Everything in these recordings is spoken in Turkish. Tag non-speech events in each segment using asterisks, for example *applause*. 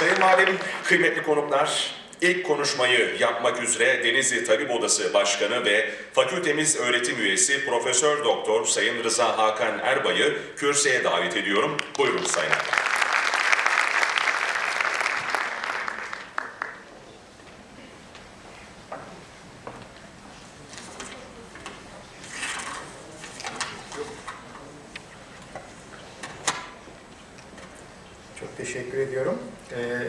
Sayın Valim, kıymetli konuklar, ilk konuşmayı yapmak üzere Denizli Tabip Odası Başkanı ve fakültemiz öğretim üyesi Profesör Doktor Sayın Rıza Hakan Erbay'ı kürsüye davet ediyorum. Buyurun Sayın Erbay. Çok teşekkür Ee,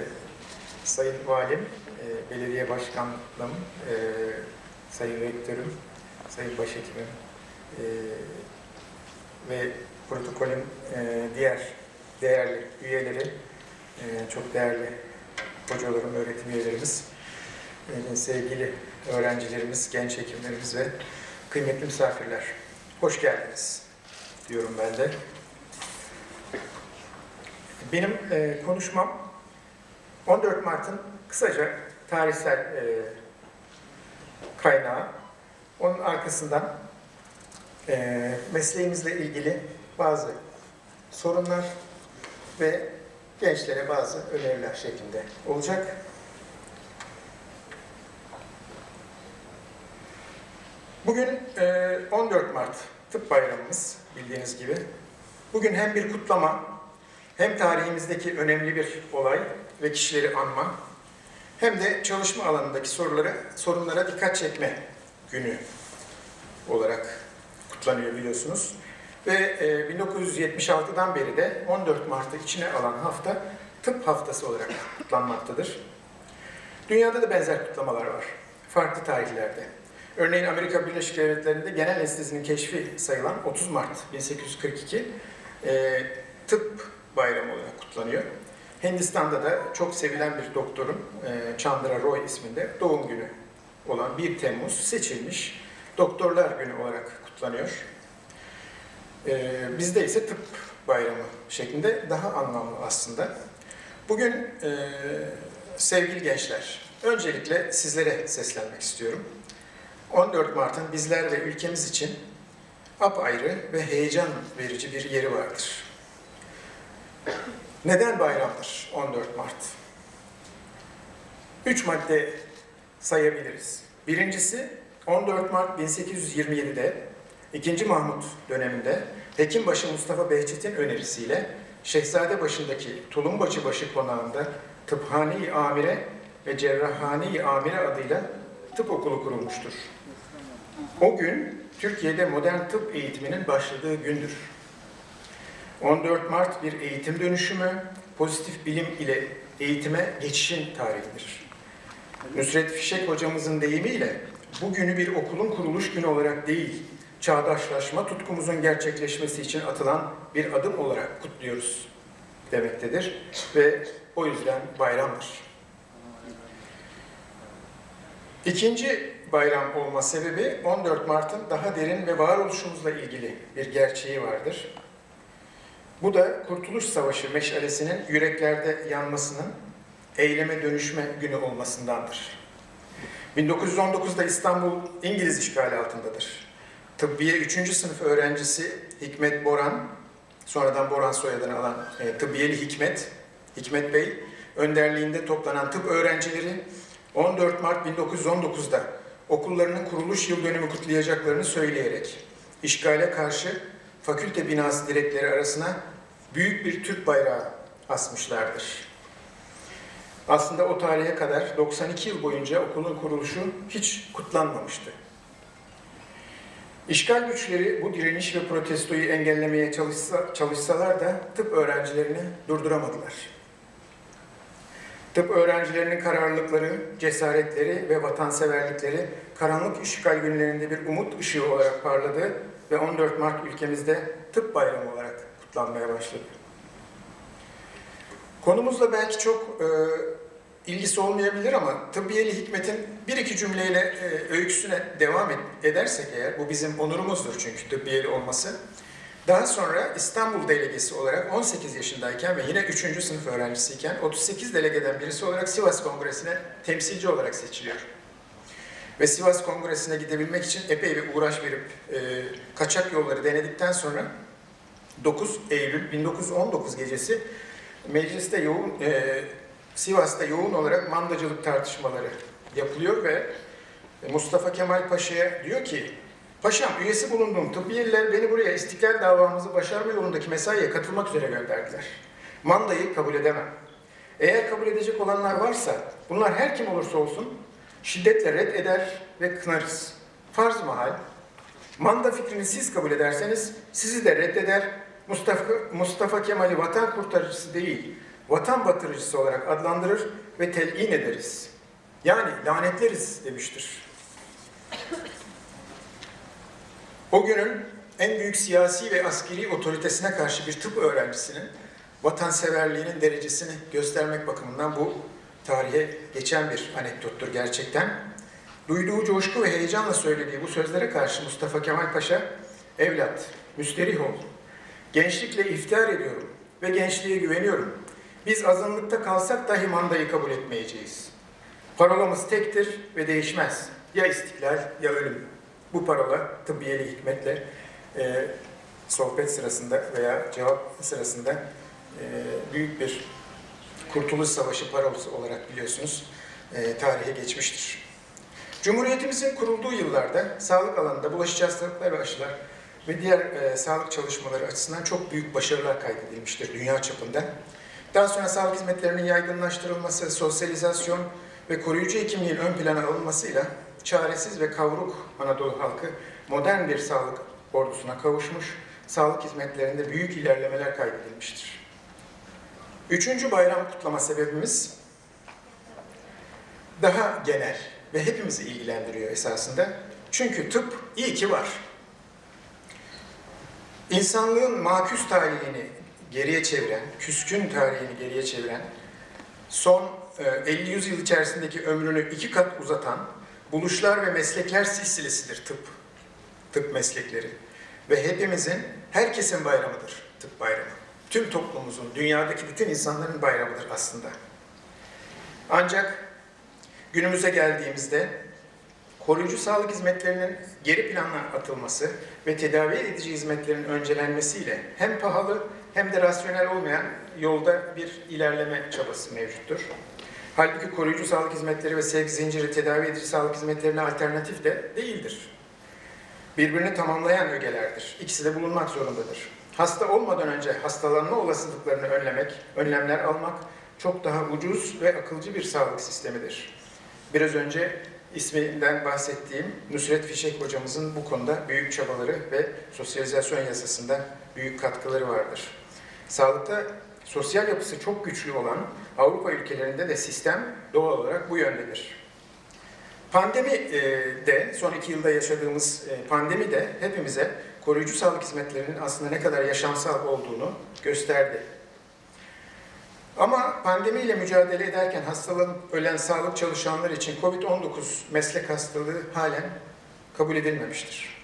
Sayın Valim, e, Belediye Başkanım, e, Sayın Rektörüm, Sayın Başhekimim e, ve protokolün e, diğer değerli üyeleri, e, çok değerli hocalarım, öğretim üyelerimiz, e, sevgili öğrencilerimiz, genç hekimlerimiz ve kıymetli misafirler. Hoş geldiniz diyorum ben de. Benim e, konuşmam 14 Mart'ın kısaca tarihsel e, kaynağı. Onun arkasından e, mesleğimizle ilgili bazı sorunlar ve gençlere bazı öneriler şeklinde olacak. Bugün e, 14 Mart Tıp Bayramımız bildiğiniz gibi. Bugün hem bir kutlama hem tarihimizdeki önemli bir olay ve kişileri anma, hem de çalışma alanındaki sorulara, sorunlara dikkat çekme günü olarak kutlanıyor biliyorsunuz. Ve e, 1976'dan beri de 14 Mart'ı içine alan hafta tıp haftası olarak kutlanmaktadır. Dünyada da benzer kutlamalar var. Farklı tarihlerde. Örneğin Amerika Birleşik Devletleri'nde genel anestezinin keşfi sayılan 30 Mart 1842 e, tıp bayramı olarak kutlanıyor. Hindistan'da da çok sevilen bir doktorun e, Chandra Roy isminde doğum günü olan 1 Temmuz seçilmiş Doktorlar Günü olarak kutlanıyor. E, bizde ise tıp bayramı şeklinde daha anlamlı aslında. Bugün e, sevgili gençler, öncelikle sizlere seslenmek istiyorum. 14 Mart'ın bizler ve ülkemiz için apayrı ve heyecan verici bir yeri vardır. Neden bayramdır 14 Mart? Üç madde sayabiliriz. Birincisi 14 Mart 1827'de 2. Mahmut döneminde Hekimbaşı Mustafa Behçet'in önerisiyle Şehzadebaşı'ndaki Tulumbaşıbaşı konağında Tıphane-i Amire ve Cerrahane-i Amire adıyla tıp okulu kurulmuştur. O gün Türkiye'de modern tıp eğitiminin başladığı gündür. 14 Mart bir eğitim dönüşümü, pozitif bilim ile eğitime geçişin tarihidir. Nusret Fişek hocamızın deyimiyle bu günü bir okulun kuruluş günü olarak değil, çağdaşlaşma tutkumuzun gerçekleşmesi için atılan bir adım olarak kutluyoruz demektedir ve o yüzden bayramdır. İkinci bayram olma sebebi 14 Mart'ın daha derin ve varoluşumuzla ilgili bir gerçeği vardır. Bu da Kurtuluş Savaşı meşalesinin yüreklerde yanmasının eyleme dönüşme günü olmasındandır. 1919'da İstanbul İngiliz işgali altındadır. Tıbbiye 3. sınıf öğrencisi Hikmet Boran, sonradan Boran soyadını alan e, Tıbbiyeli Hikmet, Hikmet Bey, önderliğinde toplanan tıp öğrencileri 14 Mart 1919'da okullarının kuruluş yıl dönümü kutlayacaklarını söyleyerek işgale karşı fakülte binası direkleri arasına büyük bir Türk bayrağı asmışlardır. Aslında o tarihe kadar 92 yıl boyunca okulun kuruluşu hiç kutlanmamıştı. İşgal güçleri bu direniş ve protestoyu engellemeye çalışsa, çalışsalar da tıp öğrencilerini durduramadılar. Tıp öğrencilerinin kararlılıkları, cesaretleri ve vatanseverlikleri karanlık işgal günlerinde bir umut ışığı olarak parladı ve 14 Mart ülkemizde tıp bayramı olarak kutlanmaya başladı. Konumuzla belki çok e, ilgisi olmayabilir ama Tıbbiyeli Hikmet'in bir iki cümleyle e, öyküsüne devam et, edersek eğer, bu bizim onurumuzdur çünkü Tıbbiyeli olması. Daha sonra İstanbul delegesi olarak 18 yaşındayken ve yine 3. sınıf öğrencisiyken 38 delegeden birisi olarak Sivas Kongresi'ne temsilci olarak seçiliyor. Ve Sivas Kongresi'ne gidebilmek için epey bir uğraş verip e, kaçak yolları denedikten sonra 9 Eylül 1919 gecesi mecliste yoğun e, Sivas'ta yoğun olarak mandacılık tartışmaları yapılıyor ve Mustafa Kemal Paşa'ya diyor ki Paşam üyesi bulunduğum tıbbiyeliler beni buraya istiklal davamızı başarma yolundaki mesaiye katılmak üzere gönderdiler. Mandayı kabul edemem. Eğer kabul edecek olanlar varsa bunlar her kim olursa olsun şiddetle red eder ve kınarız. Farz mahal manda fikrini siz kabul ederseniz sizi de reddeder Mustafa, Mustafa Kemal'i vatan kurtarıcısı değil vatan batırıcısı olarak adlandırır ve telin ederiz. Yani lanetleriz demiştir. O günün en büyük siyasi ve askeri otoritesine karşı bir tıp öğrencisinin vatanseverliğinin derecesini göstermek bakımından bu tarihe geçen bir anekdottur gerçekten. Duyduğu coşku ve heyecanla söylediği bu sözlere karşı Mustafa Kemal Paşa, evlat, müsterih ol. Gençlikle iftihar ediyorum ve gençliğe güveniyorum. Biz azınlıkta kalsak dahi mandayı kabul etmeyeceğiz. Parolamız tektir ve değişmez. Ya istiklal ya ölüm. Bu parola tıbbiyeli hikmetle e, sohbet sırasında veya cevap sırasında e, büyük bir Kurtuluş Savaşı parolası olarak biliyorsunuz e, tarihe geçmiştir. Cumhuriyetimizin kurulduğu yıllarda sağlık alanında bulaşıcı hastalıklar ve aşılar ve diğer e, sağlık çalışmaları açısından çok büyük başarılar kaydedilmiştir dünya çapında. Daha sonra sağlık hizmetlerinin yaygınlaştırılması, sosyalizasyon ve koruyucu hekimliğin ön plana alınmasıyla çaresiz ve kavruk Anadolu halkı modern bir sağlık ordusuna kavuşmuş, sağlık hizmetlerinde büyük ilerlemeler kaydedilmiştir. Üçüncü bayram kutlama sebebimiz daha genel ve hepimizi ilgilendiriyor esasında. Çünkü tıp iyi ki var. İnsanlığın maküs tarihini geriye çeviren, küskün tarihini geriye çeviren, son e, 50-100 yıl içerisindeki ömrünü iki kat uzatan buluşlar ve meslekler silsilesidir tıp. Tıp meslekleri. Ve hepimizin, herkesin bayramıdır tıp bayramı. Tüm toplumumuzun, dünyadaki bütün insanların bayramıdır aslında. Ancak günümüze geldiğimizde koruyucu sağlık hizmetlerinin geri plana atılması ve tedavi edici hizmetlerin öncelenmesiyle hem pahalı hem de rasyonel olmayan yolda bir ilerleme çabası mevcuttur. Halbuki koruyucu sağlık hizmetleri ve sevgi zinciri tedavi edici sağlık hizmetlerine alternatif de değildir. Birbirini tamamlayan ögelerdir. İkisi de bulunmak zorundadır. Hasta olmadan önce hastalanma olasılıklarını önlemek, önlemler almak çok daha ucuz ve akılcı bir sağlık sistemidir. Biraz önce isminden bahsettiğim Nusret Fişek hocamızın bu konuda büyük çabaları ve sosyalizasyon yasasında büyük katkıları vardır. Sağlıkta sosyal yapısı çok güçlü olan Avrupa ülkelerinde de sistem doğal olarak bu yöndedir. Pandemi e, de, son iki yılda yaşadığımız e, pandemi de hepimize koruyucu sağlık hizmetlerinin aslında ne kadar yaşamsal olduğunu gösterdi. Ama pandemiyle mücadele ederken hastalanıp ölen sağlık çalışanları için COVID-19 meslek hastalığı halen kabul edilmemiştir.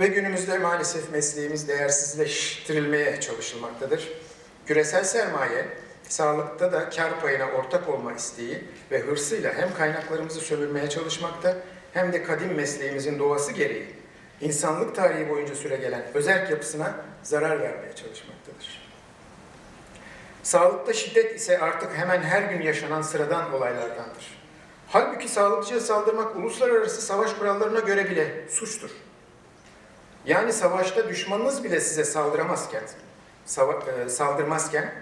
Ve günümüzde maalesef mesleğimiz değersizleştirilmeye çalışılmaktadır. Küresel sermaye, sağlıkta da kar payına ortak olma isteği ve hırsıyla hem kaynaklarımızı sömürmeye çalışmakta hem de kadim mesleğimizin doğası gereği insanlık tarihi boyunca süregelen özerk yapısına zarar vermeye çalışmaktadır. Sağlıkta şiddet ise artık hemen her gün yaşanan sıradan olaylardandır. Halbuki sağlıkçıya saldırmak uluslararası savaş kurallarına göre bile suçtur. Yani savaşta düşmanınız bile size saldıramazken, e, saldırmazken,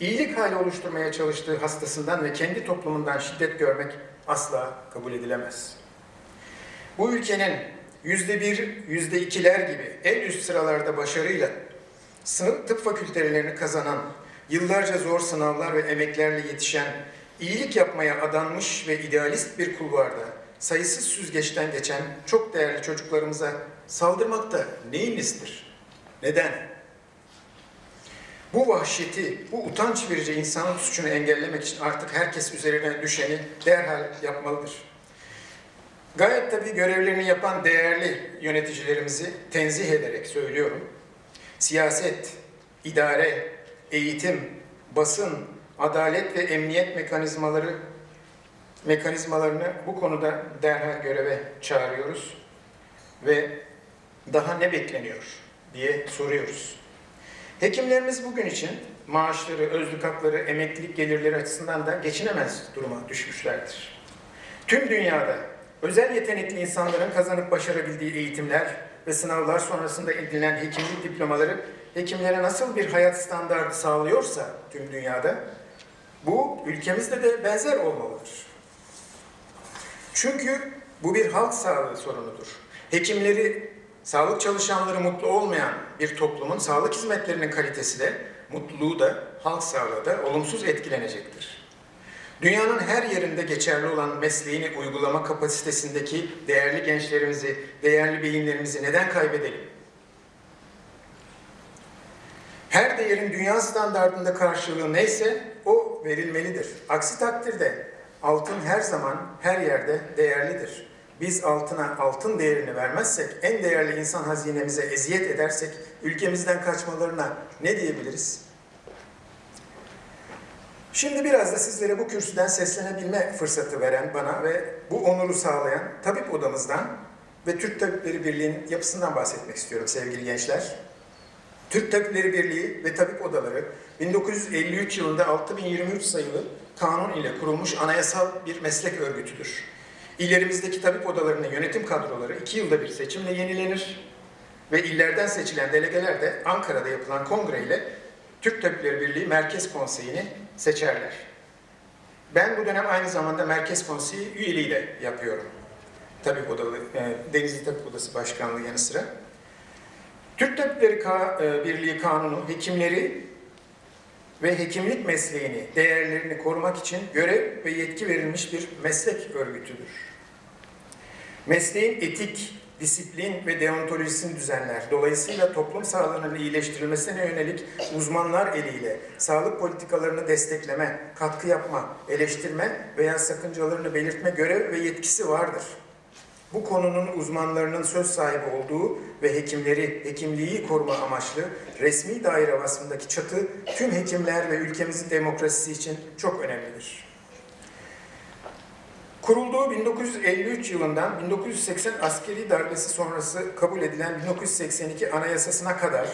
iyilik hali oluşturmaya çalıştığı hastasından ve kendi toplumundan şiddet görmek asla kabul edilemez. Bu ülkenin yüzde bir, yüzde ikiler gibi en üst sıralarda başarıyla sınıf tıp fakültelerini kazanan, yıllarca zor sınavlar ve emeklerle yetişen, iyilik yapmaya adanmış ve idealist bir kulvarda sayısız süzgeçten geçen çok değerli çocuklarımıza saldırmakta neyinizdir? Neden? Bu vahşeti, bu utanç verici insanlık suçunu engellemek için artık herkes üzerine düşeni derhal yapmalıdır. Gayet tabii görevlerini yapan değerli yöneticilerimizi tenzih ederek söylüyorum. Siyaset, idare, eğitim, basın, adalet ve emniyet mekanizmaları mekanizmalarını bu konuda derhal göreve çağırıyoruz ve daha ne bekleniyor diye soruyoruz. Hekimlerimiz bugün için maaşları, özlük hakları, emeklilik gelirleri açısından da geçinemez duruma düşmüşlerdir. Tüm dünyada özel yetenekli insanların kazanıp başarabildiği eğitimler ve sınavlar sonrasında edinilen hekimlik diplomaları hekimlere nasıl bir hayat standardı sağlıyorsa tüm dünyada bu ülkemizde de benzer olmalıdır. Çünkü bu bir halk sağlığı sorunudur. Hekimleri, sağlık çalışanları mutlu olmayan bir toplumun sağlık hizmetlerinin kalitesi de, mutluluğu da, halk sağlığı da olumsuz etkilenecektir. Dünyanın her yerinde geçerli olan mesleğini uygulama kapasitesindeki değerli gençlerimizi, değerli beyinlerimizi neden kaybedelim? Her değerin dünya standartında karşılığı neyse o verilmelidir. Aksi takdirde altın her zaman her yerde değerlidir. Biz altına altın değerini vermezsek, en değerli insan hazinemize eziyet edersek ülkemizden kaçmalarına ne diyebiliriz? Şimdi biraz da sizlere bu kürsüden seslenebilme fırsatı veren bana ve bu onuru sağlayan tabip odamızdan ve Türk Tabipleri Birliği'nin yapısından bahsetmek istiyorum sevgili gençler. Türk Tabipleri Birliği ve Tabip Odaları 1953 yılında 6023 sayılı kanun ile kurulmuş anayasal bir meslek örgütüdür. İllerimizdeki tabip odalarının yönetim kadroları iki yılda bir seçimle yenilenir ve illerden seçilen delegeler de Ankara'da yapılan kongre ile Türk Tabipleri Birliği Merkez Konseyi'ni seçerler. Ben bu dönem aynı zamanda Merkez Konseyi üyeliği de yapıyorum. Tabip Odalı, e, Denizli Tabip Odası Başkanlığı yanı sıra. Türk Tabipleri Ka- e, Birliği Kanunu hekimleri ve hekimlik mesleğini, değerlerini korumak için görev ve yetki verilmiş bir meslek örgütüdür. Mesleğin etik, disiplin ve deontolojisini düzenler. Dolayısıyla toplum sağlığının iyileştirilmesine yönelik uzmanlar eliyle sağlık politikalarını destekleme, katkı yapma, eleştirme veya sakıncalarını belirtme görev ve yetkisi vardır. Bu konunun uzmanlarının söz sahibi olduğu ve hekimleri, hekimliği koruma amaçlı resmi daire vasfındaki çatı tüm hekimler ve ülkemizin demokrasisi için çok önemlidir. Kurulduğu 1953 yılından 1980 askeri darbesi sonrası kabul edilen 1982 anayasasına kadar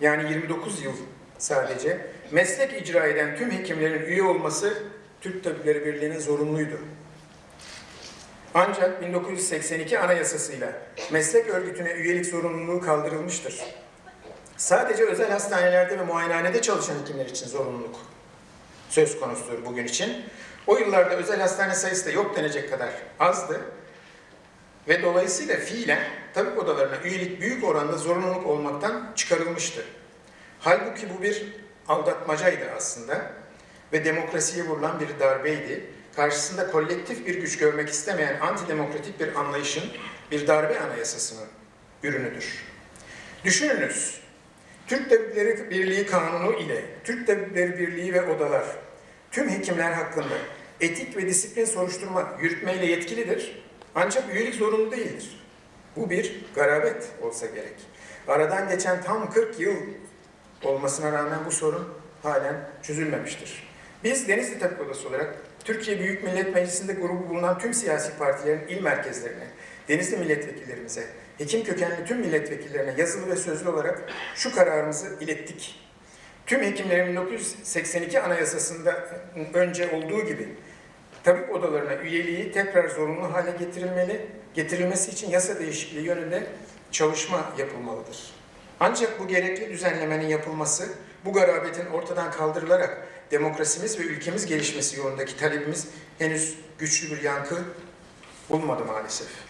yani 29 yıl sadece meslek icra eden tüm hekimlerin üye olması Türk Tabipleri Birliği'nin zorunluydu. Ancak 1982 anayasasıyla meslek örgütüne üyelik zorunluluğu kaldırılmıştır. Sadece özel hastanelerde ve muayenehanede çalışan hekimler için zorunluluk söz konusudur bugün için. O yıllarda özel hastane sayısı da yok denecek kadar azdı. Ve dolayısıyla fiilen tabip odalarına üyelik büyük oranda zorunluluk olmaktan çıkarılmıştı. Halbuki bu bir aldatmacaydı aslında ve demokrasiye vurulan bir darbeydi. Karşısında kolektif bir güç görmek istemeyen antidemokratik bir anlayışın bir darbe anayasasının ürünüdür. Düşününüz, Türk Tabipleri Birliği Kanunu ile Türk Tabipleri Birliği ve odalar tüm hekimler hakkında etik ve disiplin soruşturma yürütmeyle yetkilidir. Ancak üyelik zorunlu değildir. Bu bir garabet olsa gerek. Aradan geçen tam 40 yıl olmasına rağmen bu sorun halen çözülmemiştir. Biz Denizli Tabip Odası olarak Türkiye Büyük Millet Meclisi'nde grubu bulunan tüm siyasi partilerin il merkezlerine, Denizli milletvekillerimize, hekim kökenli tüm milletvekillerine yazılı ve sözlü olarak şu kararımızı ilettik. Tüm hekimlerin 1982 anayasasında önce olduğu gibi tabip odalarına üyeliği tekrar zorunlu hale getirilmeli, getirilmesi için yasa değişikliği yönünde çalışma yapılmalıdır. Ancak bu gerekli düzenlemenin yapılması, bu garabetin ortadan kaldırılarak demokrasimiz ve ülkemiz gelişmesi yolundaki talebimiz henüz güçlü bir yankı bulmadı maalesef.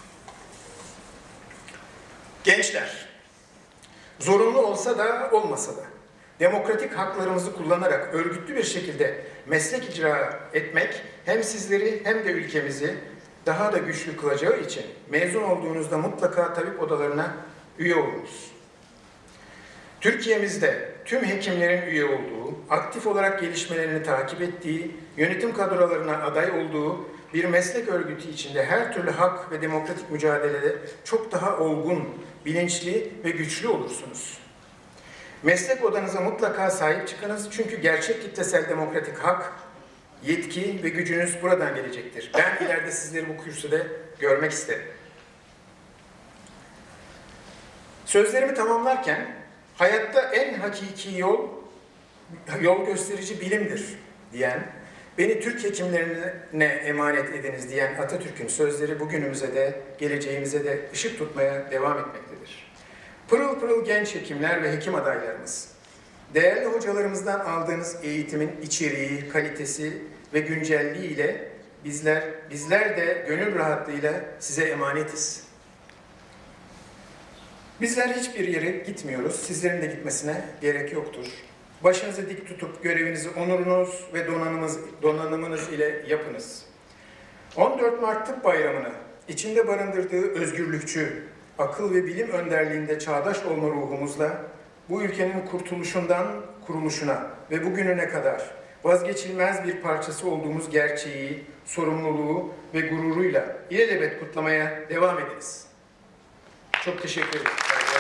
Gençler, zorunlu olsa da olmasa da demokratik haklarımızı kullanarak örgütlü bir şekilde meslek icra etmek hem sizleri hem de ülkemizi daha da güçlü kılacağı için mezun olduğunuzda mutlaka tabip odalarına üye olunuz. Türkiye'mizde tüm hekimlerin üye olduğu, aktif olarak gelişmelerini takip ettiği, yönetim kadrolarına aday olduğu bir meslek örgütü içinde her türlü hak ve demokratik mücadelede çok daha olgun, bilinçli ve güçlü olursunuz. Meslek odanıza mutlaka sahip çıkınız çünkü gerçek kitlesel demokratik hak, yetki ve gücünüz buradan gelecektir. Ben *laughs* ileride sizleri bu kürsüde görmek isterim. Sözlerimi tamamlarken hayatta en hakiki yol yol gösterici bilimdir diyen, beni Türk hekimlerine emanet ediniz diyen Atatürk'ün sözleri bugünümüze de geleceğimize de ışık tutmaya devam etmektedir. Pırıl pırıl genç hekimler ve hekim adaylarımız, değerli hocalarımızdan aldığınız eğitimin içeriği, kalitesi ve güncelliği ile bizler bizler de gönül rahatlığıyla size emanetiz. Bizler hiçbir yere gitmiyoruz. Sizlerin de gitmesine gerek yoktur. Başınızı dik tutup görevinizi onurunuz ve donanımınız, donanımınız ile yapınız. 14 Mart Tıp Bayramı'nı içinde barındırdığı özgürlükçü, akıl ve bilim önderliğinde çağdaş olma ruhumuzla bu ülkenin kurtuluşundan kuruluşuna ve bugününe kadar vazgeçilmez bir parçası olduğumuz gerçeği, sorumluluğu ve gururuyla ilelebet kutlamaya devam ediniz. Çok teşekkür ederim.